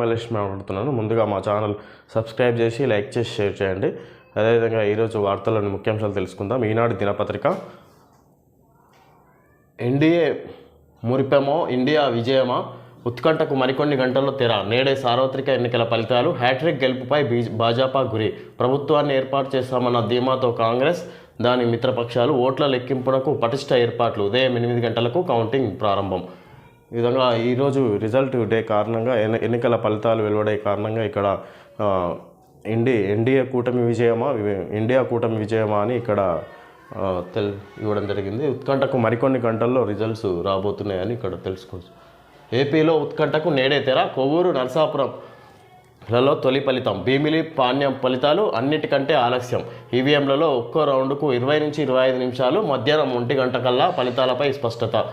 యాగ్మలేషన్ మాట్లాడుతున్నాను ముందుగా మా ఛానల్ సబ్స్క్రైబ్ చేసి లైక్ చేసి షేర్ చేయండి. అదేవిధంగా ఈరోజు వార్తల్లోని ముఖ్యాంశాలు తెలుసుకుందాం. ఈనాడు దినపత్రిక. NDA మురిపెమో India విజయమా? ఉత్కంఠకు మరికొన్ని గంటల్లో తెర. నేడే సార్వత్రిక ఎన్నికల ఫలితాలు. హ్యాట్రిక్ గెలుపుపై బీ భాజపా గురి. ప్రభుత్వాన్ని ఏర్పాటు చేస్తామన్న ధీమాతో కాంగ్రెస్ దాని మిత్రపక్షాలు ఓట్ల లెక్కింపునకు పటిష్ట ఏర్పాట్లు. ఉదయం ఎనిమిది గంటలకు కౌంటింగ్ ప్రారంభం. ఈ విధంగా ఈరోజు రిజల్ట్ డే కారణంగా ఎన్ని- ఎన్నికల ఫలితాలు వెలువడే కారణంగా ఇక్కడ ఇండి ఎన్డీఏ కూటమి విజయమా ఇండియా కూటమి విజయమా అని ఇక్కడ తెల్ ఇవ్వడం జరిగింది. ఉత్కంఠకు మరికొన్ని గంటల్లో రిజల్ట్స్ రాబోతున్నాయని ఇక్కడ తెలుసుకోవచ్చు. ఏపీలో ఉత్కంఠకు నేడే తెర కొవ్వూరు నరసాపురం లలో తొలి ఫలితం. భీమిలి పాణ్యం ఫలితాలు అన్నిటికంటే ఆలస్యం. ఈవీఎంలలో ఒక్కో రౌండ్కు ఇరవై నుంచి ఇరవై ఐదు నిమిషాలు మధ్యాహ్నం ఒంటి గంట కల్లా ఫలితాలపై స్పష్టత.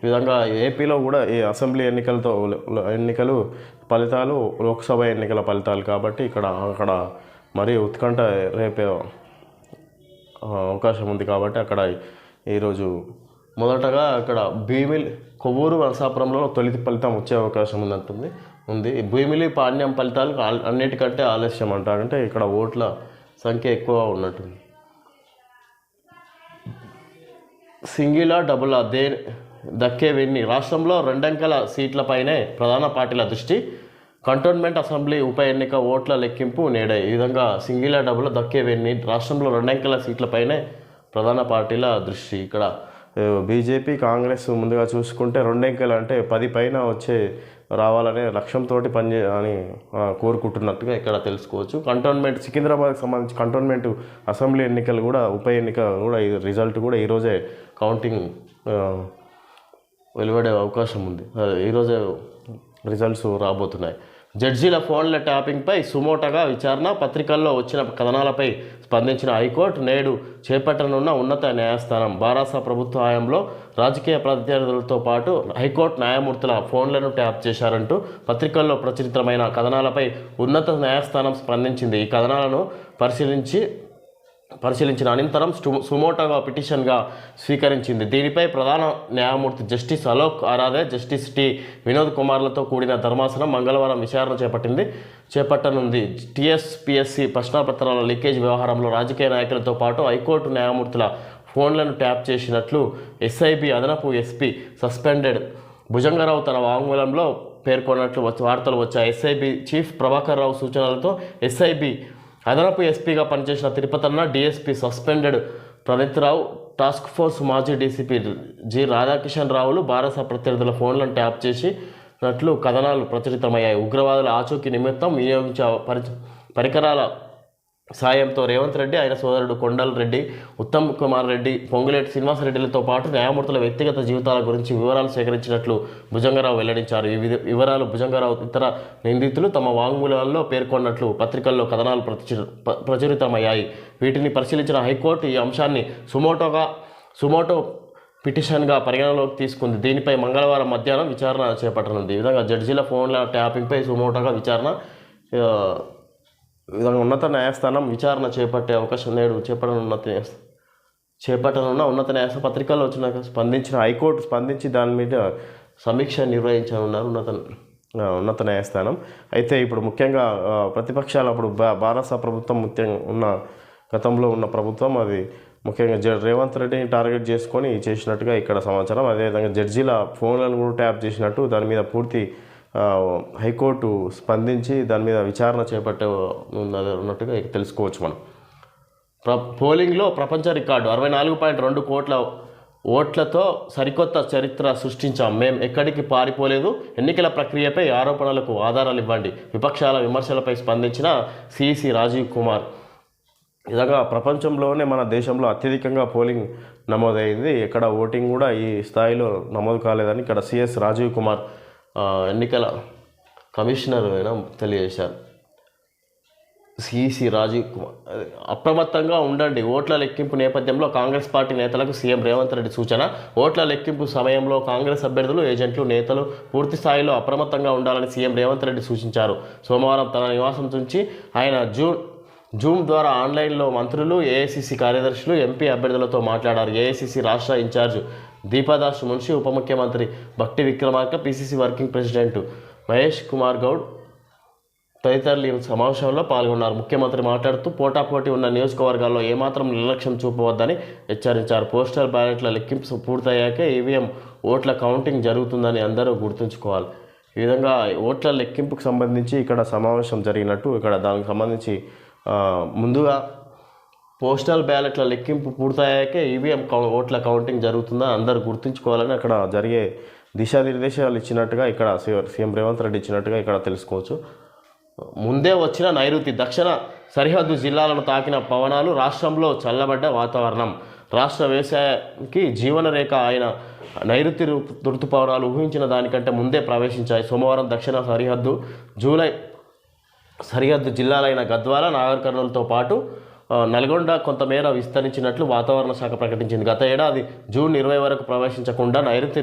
ఈ విధంగా ఏపీలో కూడా ఈ అసెంబ్లీ ఎన్నికలతో ఎన్నికలు ఫలితాలు లోక్సభ ఎన్నికల ఫలితాలు కాబట్టి ఇక్కడ అక్కడ మరీ ఉత్కంఠ రేపే అవకాశం ఉంది కాబట్టి అక్కడ ఈరోజు మొదటగా అక్కడ భీమిలి కొవ్వూరు నరసాపురంలో తొలి ఫలితం వచ్చే అవకాశం ఉందంటుంది ఉంది. భీమిలి పాణ్యం ఫలితాలు అన్నిటికంటే ఆలస్యం అంటారంటే ఇక్కడ ఓట్ల సంఖ్య ఎక్కువ ఉన్నట్టుంది. సింగిలా డబుల్ దే దక్కేవెన్ని రాష్ట్రంలో రెండంకెల సీట్లపైనే ప్రధాన పార్టీల దృష్టి. కంటోన్మెంట్ అసెంబ్లీ ఉప ఎన్నిక ఓట్ల లెక్కింపు నేడే. ఈ విధంగా సింగిలా డబ్బులు దక్కేవెన్ని రాష్ట్రంలో రెండంకెల సీట్లపైనే ప్రధాన పార్టీల దృష్టి ఇక్కడ. బీజేపీ కాంగ్రెస్ ముందుగా చూసుకుంటే రెండంకెలు అంటే పది పైన వచ్చే రావాలనే లక్ష్యంతో పనిచే అని కోరుకుంటున్నట్టుగా ఇక్కడ తెలుసుకోవచ్చు. కంటోన్మెంట్ సికింద్రాబాద్కి సంబంధించి కంటోన్మెంట్ అసెంబ్లీ ఎన్నికలు కూడా ఉప ఎన్నిక కూడా ఈ రిజల్ట్ కూడా ఈరోజే కౌంటింగ్ వెలువడే అవకాశం ఉంది. ఈరోజే రిజల్ట్స్ రాబోతున్నాయి. జడ్జీల ఫోన్ల ట్యాపింగ్పై సుమోటగా విచారణ పత్రికల్లో వచ్చిన కథనాలపై స్పందించిన హైకోర్టు నేడు చేపట్టనున్న ఉన్నత న్యాయస్థానం బారాస ప్రభుత్వ హయాంలో రాజకీయ ప్రత్యర్థులతో పాటు హైకోర్టు న్యాయమూర్తుల ఫోన్లను ట్యాప్ చేశారంటూ పత్రికల్లో ప్రచురితమైన కథనాలపై ఉన్నత న్యాయస్థానం స్పందించింది. ఈ కథనాలను పరిశీలించి పరిశీలించిన అనంతరం సుమోటోగా పిటిషన్గా స్వీకరించింది. దీనిపై ప్రధాన న్యాయమూర్తి justice Alok Aradhe justice T Vinod కుమార్లతో కూడిన ధర్మాసనం మంగళవారం విచారణ చేపట్టింది. చేపట్టనుంది. టీఎస్పీఎస్సీ ప్రశ్నాపత్రాల లీకేజ్ వ్యవహారంలో రాజకీయ నాయకులతో పాటు హైకోర్టు న్యాయమూర్తుల ఫోన్లను ట్యాప్ చేసినట్లు ఎస్ఐబి అదనపు ఎస్పీ సస్పెండెడ్ భుజంగరావు తన వాంగ్మూలంలో పేర్కొన్నట్లు వార్తలు వచ్చాయి. ఎస్ఐబి చీఫ్ ప్రభాకర్ రావు సూచనలతో ఎస్ఐబి అదనపు ఎస్పీగా పనిచేసిన Tirupatanna DSP suspended Praneeth Rao task force మాజీ డీసీపీ జి రాధాకిషన్ రావులు భారత ప్రత్యర్థుల ఫోన్లను ట్యాప్ చేసినట్లు కథనాలు ప్రచురితమయ్యాయి. ఉగ్రవాదుల ఆచూకీ నిమిత్తం వినియోగించే పరి పరికరాల సాయంతో రేవంత్ రెడ్డి ఆయన సోదరుడు కొండల్ రెడ్డి ఉత్తమ్ కుమార్ రెడ్డి పొంగులేటి శ్రీనివాస రెడ్డిలతో పాటు న్యాయమూర్తుల వ్యక్తిగత జీవితాల గురించి వివరాలు సేకరించినట్లు భుజంగరావు వెల్లడించారు. ఈ వివరాలు భుజంగరావు ఇతర నిందితులు తమ వాంగ్మూలాల్లో పేర్కొన్నట్లు పత్రికల్లో కథనాలు ప్రచురితమయ్యాయి. వీటిని పరిశీలించిన హైకోర్టు ఈ అంశాన్ని సుమోటోగా సుమోటో పిటిషన్గా పరిగణలోకి తీసుకుంది. దీనిపై మంగళవారం మధ్యాహ్నం విచారణ చేపట్టనుంది. ఈ విధంగా జడ్జీల ఫోన్ల ట్యాపింగ్పై సుమోటోగా విచారణ విధంగా ఉన్నత న్యాయస్థానం విచారణ చేపట్టే అవకాశం నేడు చేపట్టనున్న ఉన్నత న్యాయస్థానం చేపట్టనున్న ఉన్నత న్యాయస్థానం పత్రికల్లో వచ్చినాక స్పందించిన హైకోర్టు స్పందించి దాని మీద సమీక్ష నిర్వహించనున్నారు ఉన్నత ఉన్నత న్యాయస్థానం. అయితే ఇప్పుడు ముఖ్యంగా ప్రతిపక్షాలు అప్పుడు భారత ప్రభుత్వం ముఖ్యంగా ఉన్న గతంలో ఉన్న ప్రభుత్వం అది ముఖ్యంగా జ రేవంత్ రెడ్డిని టార్గెట్ చేసుకొని చేసినట్టుగా ఇక్కడ సమాచారం. అదేవిధంగా జడ్జీల ఫోన్లను కూడా ట్యాప్ చేసినట్టు దాని మీద పూర్తి హైకోర్టు స్పందించి దాని మీద విచారణ చేపట్టే ఉన్నట్టుగా తెలుసుకోవచ్చు మనం. ప్ర పోలింగ్లో ప్రపంచ రికార్డు అరవై నాలుగు పాయింట్ రెండు కోట్ల ఓట్లతో సరికొత్త చరిత్ర సృష్టించాం. మేం ఎక్కడికి పారిపోలేదు. ఎన్నికల ప్రక్రియపై ఆరోపణలకు ఆధారాలు ఇవ్వండి. విపక్షాల విమర్శలపై స్పందించిన సిఈసి రాజీవ్ కుమార్. ఇలాగా ప్రపంచంలోనే మన దేశంలో అత్యధికంగా పోలింగ్ నమోదైంది. ఎక్కడ ఓటింగ్ కూడా ఈ స్థాయిలో నమోదు కాలేదని ఇక్కడ సిఎస్ రాజీవ్ కుమార్ ఎన్నికల కమిషనర్ అయినా తెలియజేశారు. సిఈసి రాజీవ్ కుమార్. అప్రమత్తంగా ఉండండి. ఓట్ల లెక్కింపు నేపథ్యంలో కాంగ్రెస్ పార్టీ నేతలకు సీఎం రేవంత్ రెడ్డి సూచన. ఓట్ల లెక్కింపు సమయంలో కాంగ్రెస్ అభ్యర్థులు ఏజెంట్లు నేతలు పూర్తి స్థాయిలో అప్రమత్తంగా ఉండాలని సీఎం రేవంత్ రెడ్డి సూచించారు. సోమవారం తన నివాసం నుంచి ఆయన జూన్ జూమ్ ద్వారా ఆన్లైన్లో మంత్రులు ఏఐసిసి కార్యదర్శులు ఎంపీ అభ్యర్థులతో మాట్లాడారు. ఏఐసిసి రాష్ట్ర ఇన్ఛార్జ్ దీపాదాస్ మున్షి ఉప ముఖ్యమంత్రి Bhatti Vikramarka PCC working president Mahesh Kumar Goud తదితరులు ఈ సమావేశంలో పాల్గొన్నారు. ముఖ్యమంత్రి మాట్లాడుతూ పోటాపోటీ ఉన్న నియోజకవర్గాల్లో ఏమాత్రం నిర్లక్ష్యం చూపవద్దని హెచ్చరించారు. పోస్టల్ బ్యాలెట్ల లెక్కింపు పూర్తయ్యాక ఈవీఎం ఓట్ల కౌంటింగ్ జరుగుతుందని అందరూ గుర్తుంచుకోవాలి. ఈ విధంగా ఓట్ల లెక్కింపుకు సంబంధించి ఇక్కడ సమావేశం జరిగినట్టు ఇక్కడ దానికి సంబంధించి ముందుగా పోస్టల్ బ్యాలెట్ల లెక్కింపు పూర్తయ్యాకే ఈవీఎం కౌ- ఓట్ల కౌంటింగ్ జరుగుతుందా అందరు గుర్తుంచుకోవాలని అక్కడ జరిగే దిశానిర్దేశాలు ఇచ్చినట్టుగా ఇక్కడ సీఎం రేవంత్ రెడ్డి ఇచ్చినట్టుగా ఇక్కడ తెలుసుకోవచ్చు. ముందే వచ్చిన నైరుతి దక్షిణ సరిహద్దు జిల్లాలను తాకిన పవనాలు రాష్ట్రంలో చల్లబడ్డ వాతావరణం. రాష్ట్ర వ్యవసాయానికి జీవనరేఖ అయిన నైరుతి ఋతు ఋతుపవనాలు ఊహించిన దానికంటే ముందే ప్రవేశించాయి. సోమవారం దక్షిణ సరిహద్దు జూలై సరిహద్దు జిల్లాలైన గద్వాల నాగర్ కర్నూలుతో పాటు నల్గొండ కొంతమేర విస్తరించినట్లు వాతావరణ శాఖ ప్రకటించింది. గత ఏడాది జూన్ ఇరవై వరకు ప్రవేశించకుండా నైరుతి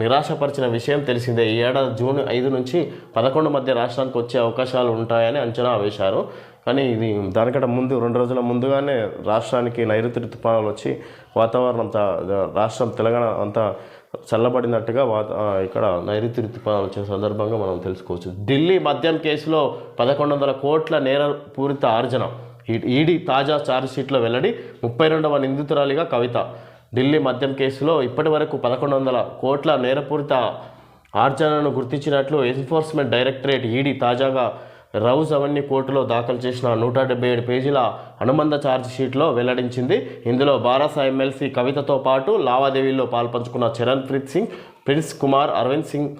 నిరాశపరిచిన విషయం తెలిసిందే. ఈ ఏడాది జూన్ ఐదు నుంచి పదకొండు మధ్య రాష్ట్రానికి వచ్చే అవకాశాలు ఉంటాయని అంచనా వేశారు. కానీ ఇది దానికంటే ముందు రెండు రోజుల ముందుగానే రాష్ట్రానికి నైరుతి ఋతుపానాలు వచ్చి వాతావరణం రాష్ట్రం తెలంగాణ అంతా చల్లబడినట్టుగా వాత ఇక్కడ నైరుతి ఋతుపానాలు వచ్చే సందర్భంగా మనం తెలుసుకోవచ్చు. ఢిల్లీ మద్యం కేసులో పదకొండు వందల కోట్ల నేర పూరిత ఆర్జన. ఈ- ఈడీ తాజా ఛార్జ్షీట్లో వెల్లడి ముప్పై రెండవ నిందితురాలిగా కవిత. ఢిల్లీ మద్యం కేసులో ఇప్పటి వరకు పదకొండు వందల కోట్ల నేరపూరిత ఆర్జనను గుర్తించినట్లు ఎన్ఫోర్స్మెంట్ డైరెక్టరేట్ ఈడీ తాజాగా రౌజ్ అవన్నీ కోర్టులో దాఖలు చేసిన నూట డెబ్బై ఏడు పేజీల అనుబంధ ఛార్జ్ షీట్లో వెల్లడించింది. ఇందులో భారస ఎమ్మెల్సీ కవితతో పాటు లావాదేవీల్లో పాల్పంచుకున్న చరణ్ ప్రీత్ సింగ్ ప్రిన్స్ కుమార్ అరవింద్ సింగ్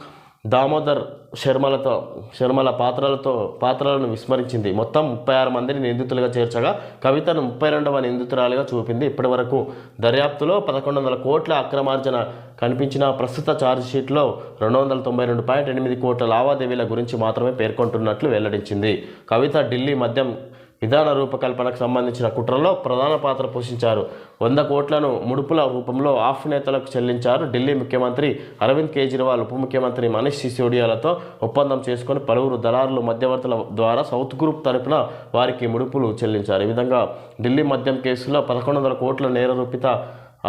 దామోదర్ శర్మలతో శర్మల పాత్రలతో పాత్రలను విస్మరించింది. మొత్తం ముప్పై ఆరు మందిని నిందితులుగా చేర్చగా కవితను ముప్పై రెండవ నిందితురాలిగా చూపింది. ఇప్పటి వరకు దర్యాప్తులో పదకొండు వందల కోట్ల అక్రమార్జన కనిపించిన ప్రస్తుత ఛార్జ్ షీట్లో రెండు వందల తొంభై రెండు పాయింట్ ఎనిమిది కోట్ల లావాదేవీల గురించి మాత్రమే పేర్కొంటున్నట్లు వెల్లడించింది. కవిత ఢిల్లీ మద్యం విధాన రూపకల్పనకు సంబంధించిన కుట్రలో ప్రధాన పాత్ర పోషించారు. వంద కోట్లను ముడుపుల రూపంలో ఆఫ్ నేతలకు చెల్లించారు ఢిల్లీ ముఖ్యమంత్రి అరవింద్ కేజ్రీవాల్. ఉప ముఖ్యమంత్రి మనీష్ సిసోడియాలతో ఒప్పందం చేసుకొని పలువురు దళారులు మధ్యవర్తుల ద్వారా సౌత్ గ్రూప్ తరపున వారికి ముడుపులు చెల్లించారు. ఈ విధంగా ఢిల్లీ మద్యం కేసులో పదకొండు వందల కోట్ల నేర రూపిత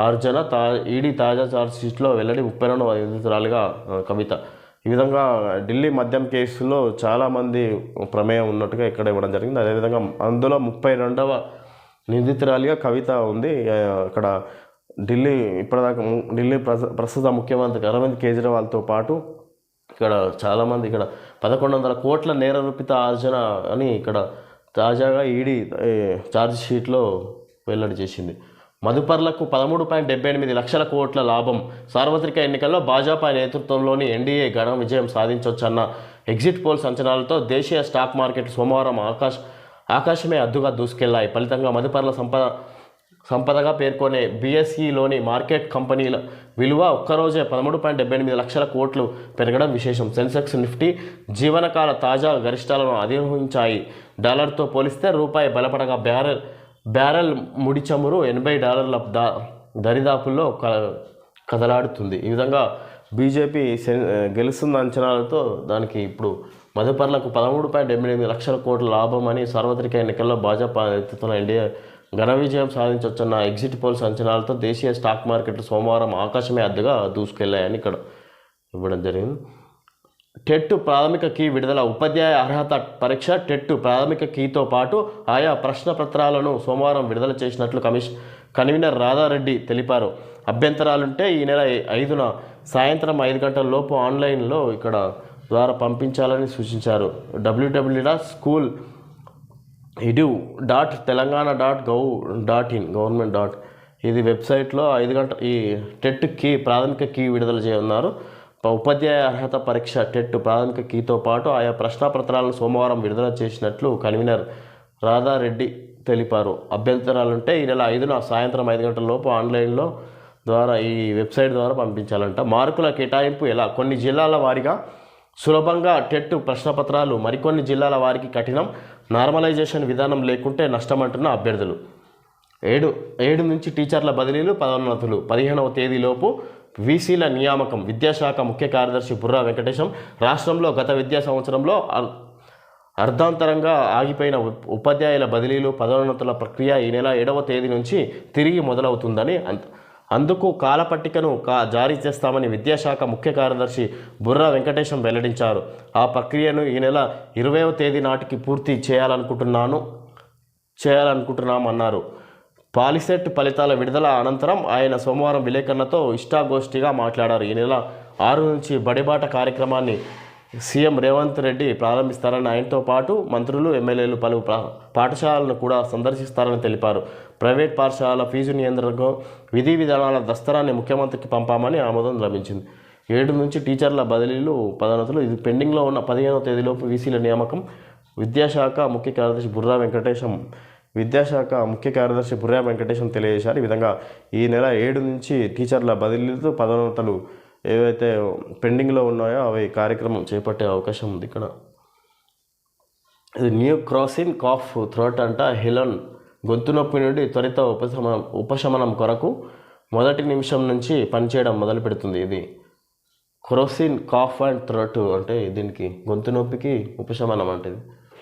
ఆర్జన తా ఈడీ తాజా ఛార్జ్ షీట్లో వెల్లడి ముప్పై రెండు నిందితురాలుగా కవిత. ఈ విధంగా ఢిల్లీ మద్యం కేసులో చాలామంది ప్రమేయం ఉన్నట్టుగా ఇక్కడ ఇవ్వడం జరిగింది. అదేవిధంగా అందులో ముప్పై రెండవ నిందితురాలిగా కవిత ఉంది. ఇక్కడ ఢిల్లీ ఇప్పటిదాకా ఢిల్లీ ప్రస్తుత ముఖ్యమంత్రి అరవింద్ కేజ్రీవాల్తో పాటు ఇక్కడ చాలామంది ఇక్కడ పదకొండు వందల కోట్ల నేర రూపిత ఆర్జన అని ఇక్కడ తాజాగా ఈడీ ఛార్జ్ షీట్లో వెల్లడి చేసింది. మదుపర్లకు పదమూడు పాయింట్ డెబ్బై ఎనిమిది లక్షల కోట్ల లాభం. సార్వత్రిక ఎన్నికల్లో భాజపా నేతృత్వంలోని ఎన్డీఏ ఘన విజయం సాధించవచ్చన్న ఎగ్జిట్ పోల్స్ అంచనాలతో దేశీయ స్టాక్ మార్కెట్ సోమవారం ఆకాశ ఆకాశమే అద్దుగా దూసుకెళ్ళాయి. ఫలితంగా మదుపర్ల సంపద సంపదగా పేర్కొనే బీఎస్ఈలోని మార్కెట్ కంపెనీల విలువ ఒక్కరోజే పదమూడు పాయింట్ డెబ్బై ఎనిమిది లక్షల కోట్లు పెరగడం విశేషం. సెన్సెక్స్ నిఫ్టీ జీవనకాల తాజా గరిష్టాలను అధిరోహించాయి. డాలర్తో పోలిస్తే రూపాయి బలపడగా బ్యారెల్ బ్యారెల్ ముడి చమురు ఎనభై డాలర్ల దా దరిదాపుల్లో క కదలాడుతుంది. ఈ విధంగా బీజేపీ గెలుస్తున్న అంచనాలతో దానికి ఇప్పుడు మధుపర్లకు పదమూడు పాయింట్ ఎనిమిది ఎనిమిది లక్షల కోట్ల లాభం అని సార్వత్రిక ఎన్నికల్లో భాజపా నేతృత్వంలో ఎన్డీఏ ఘన విజయం సాధించవచ్చన్న ఎగ్జిట్ పోల్స్ అంచనాలతో దేశీయ స్టాక్ మార్కెట్లు సోమవారం ఆకాశమే అద్దెగా దూసుకెళ్ళాయని ఇక్కడ ఇవ్వడం జరిగింది. టెట్ ప్రాథమిక కీ విడుదల ఉపాధ్యాయ అర్హత పరీక్ష టెట్ ప్రాథమిక కీతో పాటు ఆయా ప్రశ్న పత్రాలను సోమవారం విడుదల చేసినట్లు కమిషన్ కన్వీనర్ రాధారెడ్డి తెలిపారు. అభ్యంతరాలుంటే ఈ నెల ఐదున సాయంత్రం ఐదు గంటల లోపు ఆన్లైన్లో ఇక్కడ ద్వారా పంపించాలని సూచించారు. W W dot school edu dot Telangana dot gov dot in government dot. ఇది వెబ్సైట్లో ఐదు గంట ఈ టెట్ కీ ప్రాథమిక కీ విడుదల చేయన్నారు ఉన్నారు ఉపాధ్యాయ అర్హత పరీక్ష టెట్ ప్రాథమిక కీతో పాటు ఆయా ప్రశ్నాపత్రాలను సోమవారం విడుదల చేసినట్లు కన్వీనర్ రాధారెడ్డి తెలిపారు. అభ్యంతరాలుంటే ఈ నెల ఐదున సాయంత్రం ఐదు గంటల లోపు ఆన్లైన్లో ద్వారా ఈ వెబ్సైట్ ద్వారా పంపించాలంట. మార్కుల కేటాయింపు ఎలా? కొన్ని జిల్లాల వారీగా సులభంగా టెట్ ప్రశ్నపత్రాలు మరికొన్ని జిల్లాల వారికి కఠినం నార్మలైజేషన్ విధానం లేకుంటే నష్టమంటున్న అభ్యర్థులు. ఏడు ఏడు నుంచి టీచర్ల బదిలీలు పదోన్నతులు. పదిహేనవ తేదీలోపు వీసీల నియామకం విద్యాశాఖ ముఖ్య కార్యదర్శి బుర్రా వెంకటేశం రాష్ట్రంలో గత విద్యా సంవత్సరంలో అర్ధాంతరంగా ఆగిపోయిన ఉపాధ్యాయుల బదిలీలు పదోన్నతుల ప్రక్రియ ఈ నెల ఏడవ తేదీ నుంచి తిరిగి మొదలవుతుందని అందుకు కాలపట్టికను కా జారీ చేస్తామని విద్యాశాఖ ముఖ్య కార్యదర్శి బుర్రా వెంకటేశం వెల్లడించారు. ఆ ప్రక్రియను ఈ నెల ఇరవైవ తేదీ నాటికి పూర్తి చేయాలనుకుంటున్నాను చేయాలనుకుంటున్నామన్నారు. పాలిసెట్ ఫలితాల విడుదల అనంతరం ఆయన సోమవారం విలేకరులతో ఇష్టాగోష్ఠిగా మాట్లాడారు. ఈ నెల ఆరు నుంచి బడిబాట కార్యక్రమాన్ని సీఎం రేవంత్ రెడ్డి ప్రారంభిస్తారని ఆయనతో పాటు మంత్రులు ఎమ్మెల్యేలు పలు ప్రా- పాఠశాలలను కూడా సందర్శిస్తారని తెలిపారు. ప్రైవేట్ పాఠశాలల ఫీజు నియంత్రణకు విధి విధానాల దస్తరాన్ని ముఖ్యమంత్రికి పంపామని ఆమోదం లభించింది. ఏడు నుంచి టీచర్ల బదిలీలు పదోన్నతులు. ఇది పెండింగ్లో ఉన్న పదిహేనవ తేదీలోపు వీసీల నియామకం. విద్యాశాఖ ముఖ్య కార్యదర్శి బుర్రా వెంకటేశం విద్యాశాఖ ముఖ్య కార్యదర్శి బుర్రా వెంకటేశం తెలియజేశారు. ఈ విధంగా ఈ నెల ఏడు నుంచి టీచర్ల బదిలీలతో పదోన్నతలు ఏవైతే పెండింగ్లో ఉన్నాయో అవి కార్యక్రమం చేపట్టే అవకాశం ఉంది ఇక్కడ. ఇది న్యూ క్రాసిన్ కాఫ్ థ్రోట్ అంట. హిలన్ గొంతు నొప్పి నుండి త్వరిత ఉపశమనం ఉపశమనం కొరకు మొదటి నిమిషం నుంచి పనిచేయడం మొదలు పెడుతుంది ఇది. క్రోసిన్ కాఫ్ అండ్ థ్రోట్ అంటే దీనికి గొంతు నొప్పికి ఉపశమనం అంటే ఇది